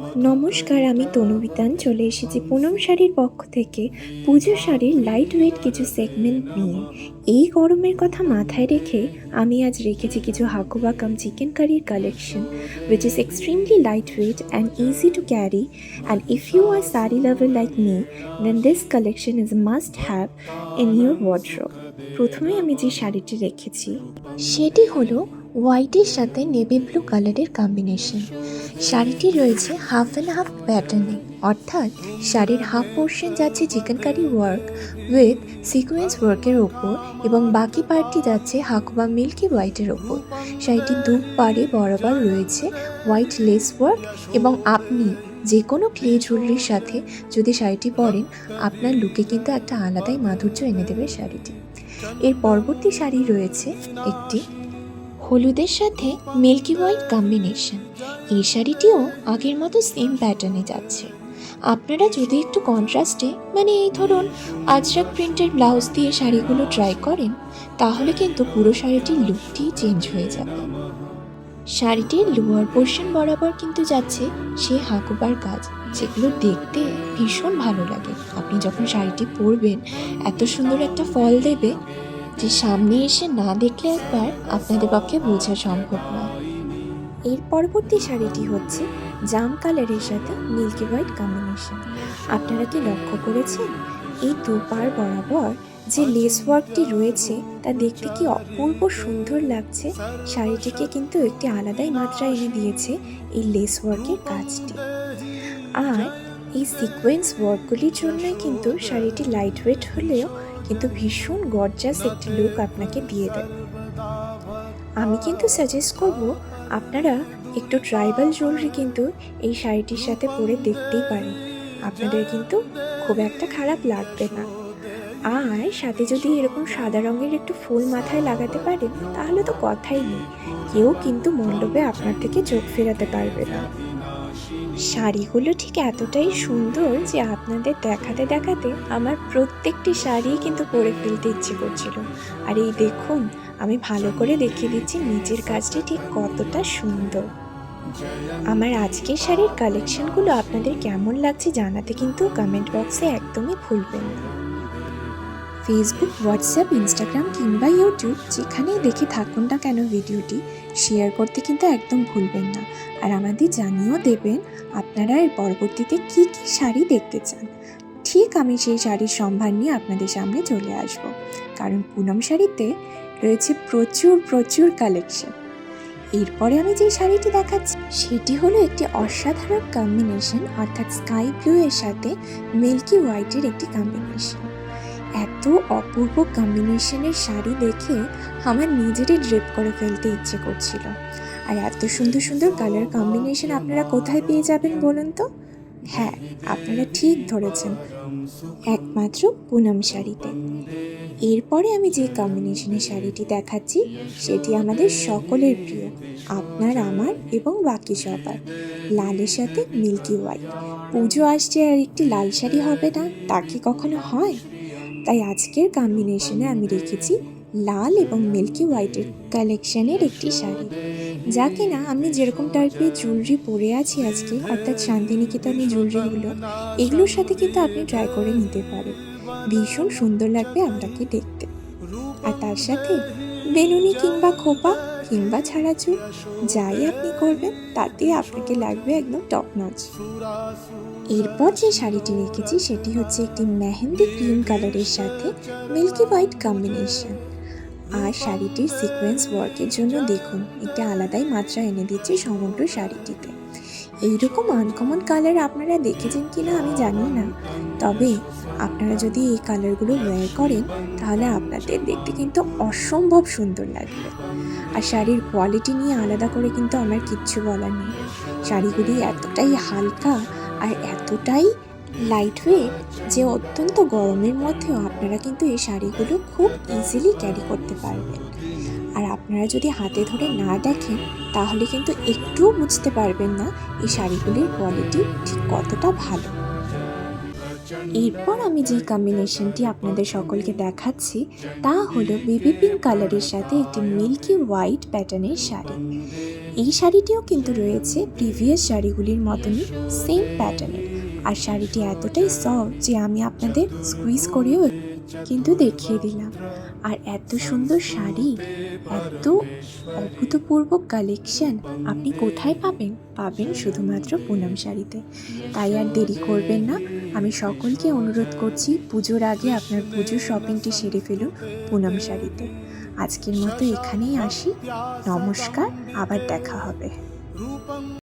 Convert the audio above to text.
নমস্কার, আমি তনুবিতান। চলে এসেছি পুনম শাড়ির পক্ষ থেকে। পুজো শাড়ির লাইট ওয়েট কিছু সেগমেন্ট নিয়ে। এই গরমের কথা মাথায় রেখে আমি আজ রেখেছি কিছু হাকুবাকাম চিকেন কারির collection which is extremely light weight and easy to carry and if you are sari lover like me then this collection is must have in your ward প্রথমে আমি যে শাড়িটি রেখেছি, সেটি হলো হোয়াইটের সাথে নেভি ব্লু কালারের কম্বিনেশন শাড়িটি রয়েছে হাফ অ্যান্ড হাফ প্যাটার্নে অর্থাৎ শাড়ির হাফ পোর্শন যাচ্ছে চিকেনকারি ওয়ার্ক উইথ সিকোয়েন্স ওয়ার্কের ওপর এবং বাকি পার্টটি যাচ্ছে হাকুবা মিল্কি হোয়াইটের ওপর। শাড়িটির দু পাড়ে বরাবর রয়েছে হোয়াইট লেস ওয়ার্ক এবং আপনি যে কোনো ক্লে জুয়েলারির সাথে যদি শাড়িটি পরেন, আপনার লুকে কিন্তু একটা আলাদাই মাধুর্য এনে দেবে শাড়িটি। এর পরবর্তী শাড়ি রয়েছে একটি হলুদের সাথে মিল্কি হোয়াইট কম্বিনেশন। এই শাড়িটিও আগের মতো সেম প্যাটার্নে যাচ্ছে। আপনারা যদি একটু কন্ট্রাস্টে মানে এই ধরুন, আজরাক প্রিন্টের ব্লাউজ দিয়ে শাড়িগুলো ট্রাই করেন, তাহলে কিন্তু পুরো শাড়িটির লুকটি চেঞ্জ হয়ে যাবে। শাড়িটির লোয়ার পোর্শন বরাবর কিন্তু যাচ্ছে সে হাকুবার কাজ, যেগুলো দেখতে ভীষণ ভালো লাগে। আপনি যখন শাড়িটি পরবেন, এত সুন্দর একটা ফল দেবে যে সামনে এসে না দেখলে একবার আপনাদের পক্ষে বোঝা সম্ভব নয়। এর পরবর্তী শাড়িটি হচ্ছে জাম কালারের সাথে মিল্কি হোয়াইট কম্বিনেশন। আপনারা কি লক্ষ্য করেছেন? এই দুপার বরাবর যে লেস ওয়ার্কটি রয়েছে, তা দেখতে কি অপূর্ব সুন্দর লাগছে? শাড়িটিকে কিন্তু একটি আলাদাই মাত্রা এনে দিয়েছে এই লেস ওয়ার্কের কাজটি। আর এই সিকোয়েন্স ওয়ার্কগুলির জন্যই কিন্তু শাড়িটি লাইট ওয়েট হলেও কিন্তু ভীষণ গর্জাস একটি লুক আপনাকে দিয়ে দেয়। আমি কিন্তু সাজেস্ট করব, আপনারা একটু ট্রাইবাল জুয়েলারি কিন্তু এই শাড়িটির সাথে পরে দেখতেই পারেন। আপনাদের কিন্তু খুব একটা খারাপ লাগবে না। আর সাথে যদি এরকম সাদা রঙের একটু ফুল মাথায় লাগাতে পারেন, তাহলে তো কথাই নেই। কেউ কিন্তু মণ্ডপে আপনার থেকে চোখ ফেরাতে পারবে না। শাড়িগুলো ঠিক এতটাই সুন্দর যে আপনাদের দেখাতে দেখাতে আমার প্রত্যেকটি শাড়ি কিন্তু পরে ফেলতে ইচ্ছে করছিল। আর এই দেখুন, আমি ভালো করে দেখিয়ে দিচ্ছি নিজের কাজটি ঠিক কতটা সুন্দর। আমার আজকের শাড়ির কালেকশনগুলো আপনাদের কেমন লাগছে জানাতে কিন্তু কমেন্ট বক্সে একদমই ভুলবেন না। ফেসবুক হোয়াটসঅ্যাপ ইনস্টাগ্রাম কিংবা ইউটিউব যেখানেই দেখে থাকুন না কেন ভিডিওটি শেয়ার করতে কিন্তু একদম ভুলবেন না। আর আমাদের জানিয়েও দেবেন, আপনারা এর পরবর্তীতে কি কি শাড়ি দেখতে চান। ঠিক আমি সেই শাড়ির সম্ভার নিয়ে আপনাদের সামনে চলে আসব। কারণ পুনম শাড়িতে রয়েছে প্রচুর প্রচুর কালেকশন এরপরে আমি যে শাড়িটি দেখাচ্ছি, সেটি হলো একটি অসাধারণ কম্বিনেশন অর্থাৎ স্কাই ব্লু এর সাথে মিল্কি হোয়াইটের একটি কম্বিনেশন এত অপূর্ব কম্বিনেশনের শাড়ি দেখে আমার নিজেরই ড্রেপ করে ফেলতে ইচ্ছে করছিল। আর এত সুন্দর সুন্দর কালার কম্বিনেশন আপনারা কোথায় পেয়ে যাবেন বলুন তো? হ্যাঁ আপনারা ঠিক ধরেছেন, একমাত্র পুনম শাড়িতে। এরপরে আমি যে কম্বিনেশনের শাড়িটি দেখাচ্ছি, সেটি আমাদের সকলের প্রিয়, আপনার, আমার এবং বাকি সবার। লালের সাথে মিল্কি হোয়াইট পুজো আসছে আর একটি লাল শাড়ি হবে না, তা কি কখনো হয়? তাই আজকের কম্বিনেশনে আমি রেখেছি লাল এবং মিল্কি হোয়াইটের কালেকশনের একটি শাড়ি। যা কিনা আমি যেরকম টাইপের জুয়েলারি পরে আছি আজকে, অর্থাৎ শান্তিনিকেতনের জুয়েলারিগুলো এগুলোর সাথে কিন্তু আপনি ট্রাই করে নিতে পারেন। ভীষণ সুন্দর লাগবে আপনাকে দেখতে। আর তার সাথে বেলুনি কিংবা খোপা কিংবা ছাড়া চুল যাই আপনি করবেন, তাতে আপনাকে লাগবে একদম টপ নচ এরপর যে শাড়িটি রেখেছি, সেটি হচ্ছে একটি মেহেন্দি ক্রিম কালারের সাথে মিল্কি হোয়াইট কম্বিনেশন আর শাড়িটির সিকোয়েন্স ওয়ার্কের জন্য দেখুন, একটি আলাদাই মাত্রা এনে দিচ্ছে সমগ্র শাড়িটিতে। এইরকম আনকমন কালার আপনারা দেখেছেন কি না আমি জানি না। তবে আপনারা যদি এই কালারগুলো ওয়্যার করেন, তাহলে আপনাদের দেখতে কিন্তু অসম্ভব সুন্দর লাগবে। আর শাড়ির কোয়ালিটি নিয়ে আলাদা করে কিন্তু আমার কিচ্ছু বলার নেই। শাড়িগুলি এতটাই হালকা আর এতটাই লাইট ওয়েট যে অত্যন্ত গরমের মধ্যেও আপনারা কিন্তু এই শাড়িগুলো খুব ইজিলি ক্যারি করতে পারবেন। আর আপনারা যদি হাতে ধরে না দেখেন, তাহলে কিন্তু একটুও বুঝতে পারবেন না এই শাড়িগুলির কোয়ালিটি ঠিক কতটা ভালো। এরপর আমি যে কম্বিনেশনটি আপনাদের সকলকে দেখাচ্ছি, তা হলো বেবি পিঙ্ক কালারের সাথে একটি মিল্কি হোয়াইট প্যাটার্নের শাড়ি। এই শাড়িটিও কিন্তু রয়েছে প্রিভিয়াস শাড়িগুলির মতনই সেম প্যাটার্নের আর শাড়িটি এতটাই সফট যে আমি আপনাদের স্কুইজ করেও কিন্তু দেখিয়ে দিলাম। আর এত সুন্দর শাড়ি, এত অভূতপূর্ব কালেকশন আপনি কোথায় পাবেন? পাবেন শুধুমাত্র পুনম শাড়িতে। তাই আর দেরি করবেন না। আমি সকলকে অনুরোধ করছি, পুজোর আগে আপনার পুজোর শপিংটি সেরে ফেলুন পুনম শাড়িতে। আজকের মতো এখানেই আসি। নমস্কার, আবার দেখা হবে।